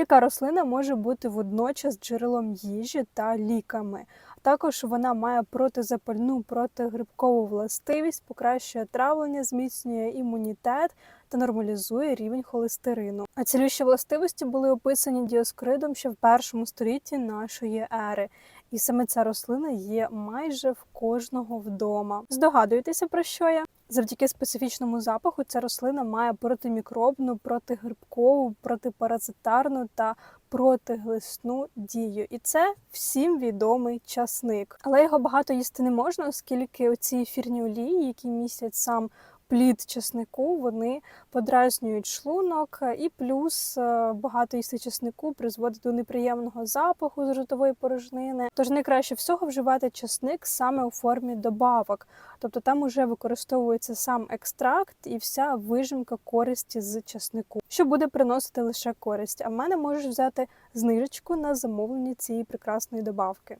Яка рослина може бути водночас джерелом їжі та ліками. Також вона має протизапальну протигрибкову властивість, покращує травлення, зміцнює імунітет та нормалізує рівень холестерину. А цілющі властивості були описані діоскридом ще в першому столітті нашої ери. І саме ця рослина є майже в кожного вдома. Здогадуєтеся про що я? Завдяки специфічному запаху ця рослина має протимікробну, протигрибкову, протипаразитарну та протиглисну дію. І це всім відомий часник. Але його багато їсти не можна, оскільки оці ефірні олії, які містять сам плід часнику, вони подразнюють шлунок, і плюс е, багато їсти часнику призводить до неприємного запаху з ротової порожнини. Тож найкраще всього вживати часник саме у формі добавок, тобто там уже використовується сам екстракт і вся вижимка користі з часнику, що буде приносити лише користь. А в мене можеш взяти знижечку на замовлення цієї прекрасної добавки.